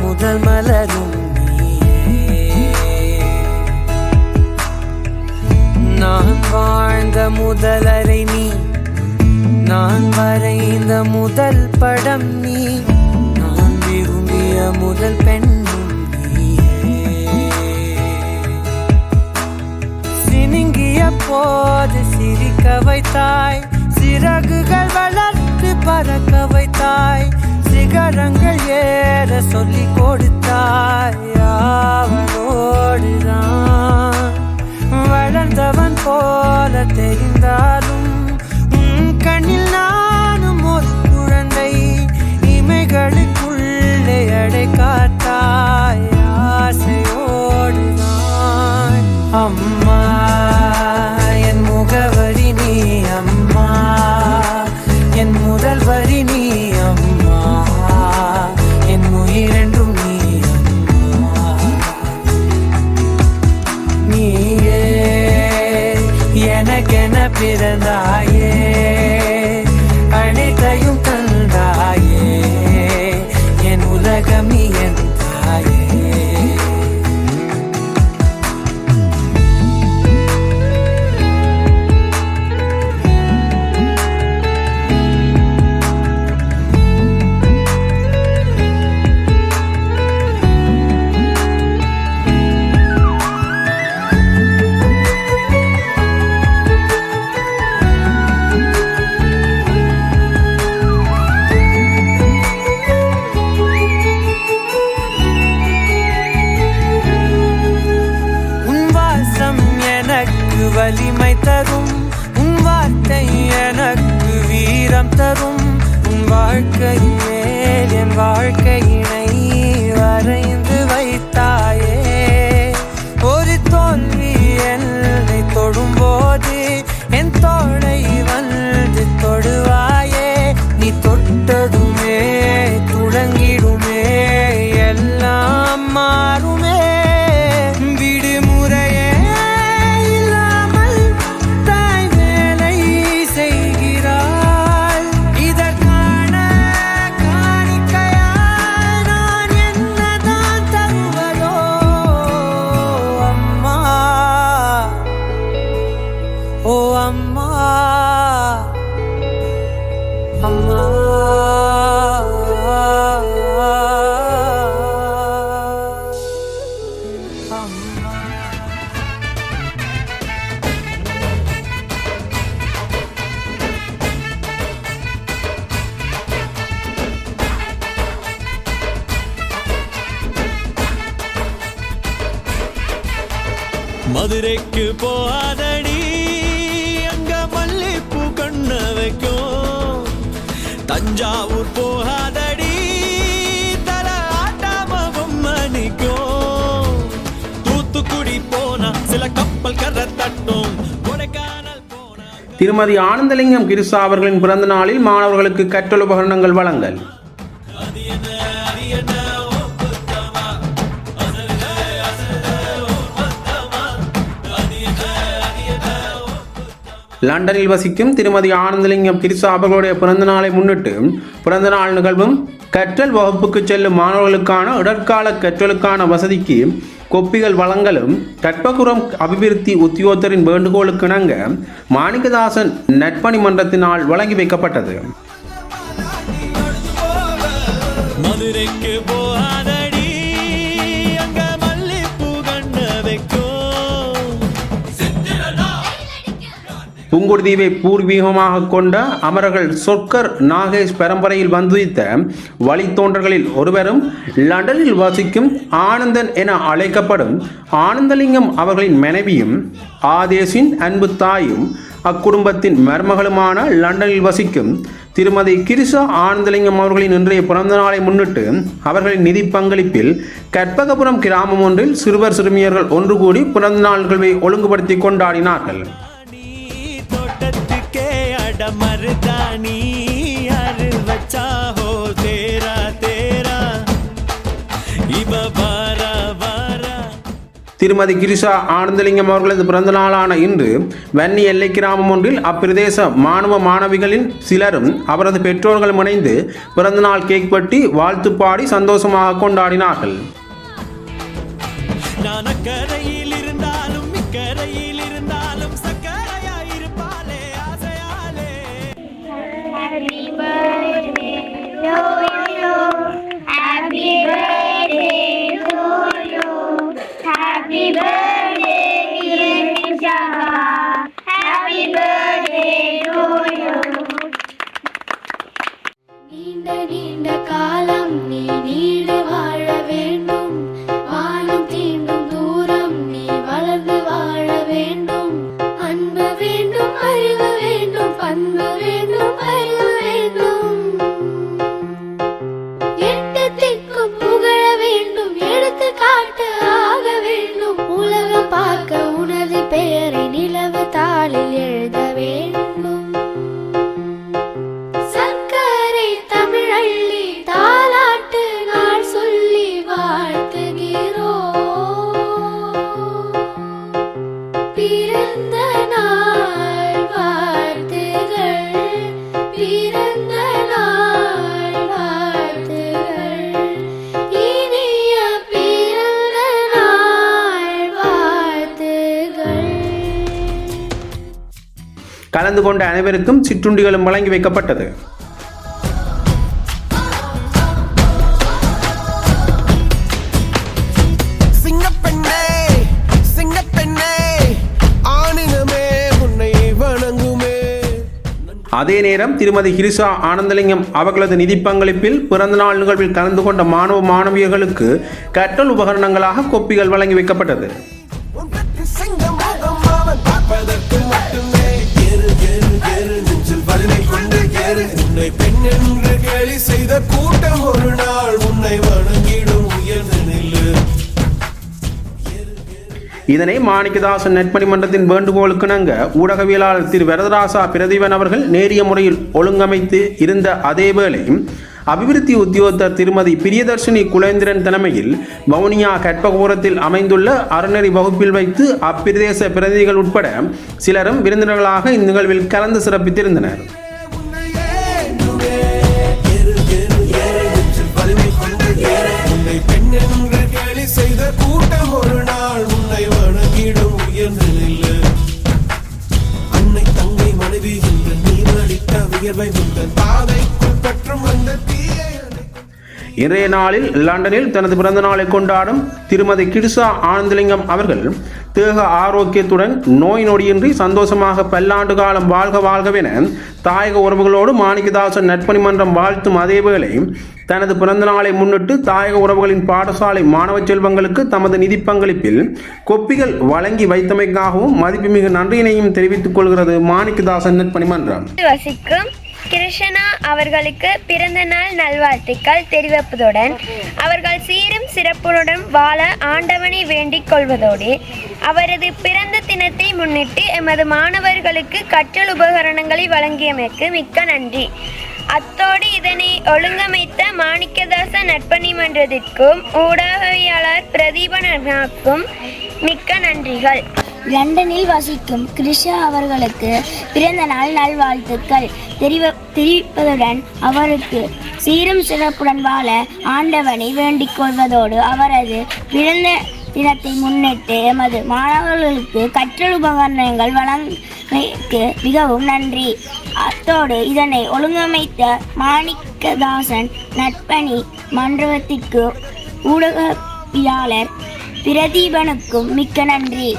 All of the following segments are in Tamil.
முதல் மலரும் நான் வாழ்ந்த முதல் அறை நீ நான் வரைந்த முதல் படம் நீ நான் விரும்பிய முதல் பெண் சினுங்கிய போது சிரிக்க வைத்தாய். சிறகுகள் வளர்த்து பறக்க வைத்தாய். சிகரங்கள் ஏற சொல்லி கொடுத்தாய். அவனோடுதான் வளர்ந்தவன் போல தெரிந்தாலும் பிறந்தாயே தோல்வி என்னை தொடும்போது மதுரைக்கு போகாதடி திருமதி ஆனந்தலிங்கம் கிருசா அவர்களின் பிறந்த நாளில் மாணவர்களுக்கு கற்றல் உபகரணங்கள் வழங்கல். லண்டனில் வசிக்கும் திருமதி ஆனந்தலிங்கம் கிரிசா அவர்களுடைய பிறந்த நாளை முன்னிட்டு பிறந்த நாள் நிகழ்வும் கற்றல் வகுப்புக்கு செல்லும் மாணவர்களுக்கான இடர்கால கற்றலுக்கான வசதிக்கு கொப்பிகள் வழங்கலும் கற்பகுரம் அபிவிருத்தி உத்தியோகத்தரின் வேண்டுகோளுக்கு இணங்க மாணிக்கதாசன் நட்பணி மன்றத்தினால் வழங்கி வைக்கப்பட்டது. மதுரைக்கு போகாத புங்குடுதீவை பூர்வீகமாக கொண்ட அமரர்கள் சொற்கர் நாகேஷ் பரம்பரையில் வந்துதித்த வழித்தோன்றர்களில் ஒருவரும் லண்டனில் வசிக்கும் ஆனந்தன் என அழைக்கப்படும் ஆனந்தலிங்கம் அவர்களின் மனைவியும் ஆதேஷின் அன்பு தாயும் அக்குடும்பத்தின் மருமகளுமான லண்டனில் வசிக்கும் திருமதி கிரிசா ஆனந்தலிங்கம் அவர்களின் இன்றைய பிறந்த நாளை முன்னிட்டு அவர்களின் நிதி பங்களிப்பில் கற்பகபுரம் கிராமம் ஒன்றில் சிறுவர் சிறுமியர்கள் ஒன்று கூடி பிறந்த நாள் ஒழுங்குபடுத்தி கொண்டாடினார்கள். அட மருதாணி யாரு வச்சா ஹோ தேரா தேரா. இவ வாரா வாரா. திருமதி கிரிஷா ஆனந்தலிங்கம் அவர்களது பிறந்த நாளான இன்று வன்னி எல்லை கிராமம் ஒன்றில் அப்பிரதேச மாணவ மாணவிகளின் சிலரும் அவரது பெற்றோர்களும் இணைந்து பிறந்தநாள் கேக் வெட்டி வாழ்த்து பாடி சந்தோஷமாக கொண்டாடினார்கள். நான் হয়ে கலந்து கொண்ட அனைவருக்கும் சிற்றுண்டிகளும் வழங்கி வைக்கப்பட்டது. அதே நேரம் திருமதி கிரிசா ஆனந்தலிங்கம் அவர்களது நிதி பங்களிப்பில் பிறந்தநாள் நிகழ்வில் கலந்து கொண்ட மாணவ மாணவியர்களுக்கு கற்றல் உபகரணங்களாக கொப்பிகள் வழங்கி வைக்கப்பட்டது. உன்னை பெண் என்று கேலி செய்த கூட்டம் ஒரு நாள் உன்னை வணங்கிடும் உயர்ந்து நில்லு இதனை மாணிக்கதாசன் நெற்பணி மன்றத்தின் வேண்டுகோளுக்கிணங்க ஊடகவியலாளர் திரு வரதராசா பிரதீபன் அவர்கள் நேரிய முறையில் ஒழுங்கமைத்து இருந்த அதேவேளை அபிவிருத்தி உத்தியோகத்தர் திருமதி பிரியதர்ஷினி குலேந்திரன் தலைமையில் வவுனியா கற்பகோரத்தில் அமைந்துள்ள அறநெறி வகுப்பில் வைத்து அப்பிரதேச பிரதிநிதிகள் உட்பட சிலரும் விருந்தினர்களாக இந்நிகழ்வில் கலந்து சிறப்பித்திருந்தனர். என்று கேலி செய்த கூட்டம் ஒரு நாள் உன்னை வணங்கிடும் உயர்ந்து நில்லு அன்னை தங்கை மனைவி என்று நீர் அளித்த உயர்வை உங்கள் பாதைக்குள் பற்றும் வந்த தீயை இன்றைய நாளில் லண்டனில் தனது பிறந்த நாளை கொண்டாடும் திருமதி கிடுசா ஆனந்தலிங்கம் அவர்கள் தேக ஆரோக்கியத்துடன் நோய் நொடியின்றி சந்தோஷமாக பல்லாண்டு காலம் வாழ்க வாழ்கவென தாயக உறவுகளோடு மாணிக்கதாசன் நட்பணி மன்றம் வாழ்த்தும் அதேவேளை தனது பிறந்த நாளை முன்னிட்டு தாயக உறவுகளின் பாடசாலை மாணவ செல்வங்களுக்கு தமது நிதி பங்களிப்பில் கொப்பிகள் வழங்கி வைத்தமைக்காகவும் மதிப்புமிகு நன்றியினையும் தெரிவித்துக் கொள்கிறது மாணிக்கதாசன் நட்பணி மன்றம். வசிக்கும் கிருஷ்ணா அவர்களுக்கு பிறந்த நாள் நல்வாழ்த்துக்கள் தெரிவிப்பதுடன் அவர்கள் சீரும் சிறப்புடன் வாழ ஆண்டவனை வேண்டிக் கொள்வதோடு அவரது பிறந்த தினத்தை முன்னிட்டு எமது மாணவர்களுக்கு கற்றல் உபகரணங்களை வழங்கியமைக்கு மிக்க நன்றி. அத்தோடு இதனை ஒழுங்கமைத்த மாணிக்கதாச நட்பணி மன்றத்திற்கும் ஊடகவியாளர் பிரதீபனாக்கும் மிக்க நன்றிகள். லண்டனில் வசிக்கும் கிருஷா அவர்களுக்கு பிறந்த நாள் நல்வாழ்த்துக்கள். தெரிவ தெரிவிப்பதுடன் அவருக்கு சீரும் சிறப்புடன் வாழ ஆண்டவனை வேண்டிக் கொள்வதோடு அவரது பிறந்த தினத்தை முன்னிட்டு எமது மாணவர்களுக்கு கற்றல் உபகரணங்கள் வழங்கிக்கு மிகவும் நன்றி. அத்தோடு இதனை ஒழுங்கமைத்த மாணிக்கதாசன் நட்பணி மன்றத்திற்கு ஊடகவியாளர் பிரதீபனுக்கும் மிக்க நன்றி.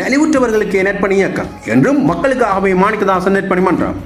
நலிவுற்றவர்களுக்கு நெற்பணி இயக்கம் என்றும் மக்களுக்காகவே மாணிக்கதாசன் நெற்பணி மன்றம்.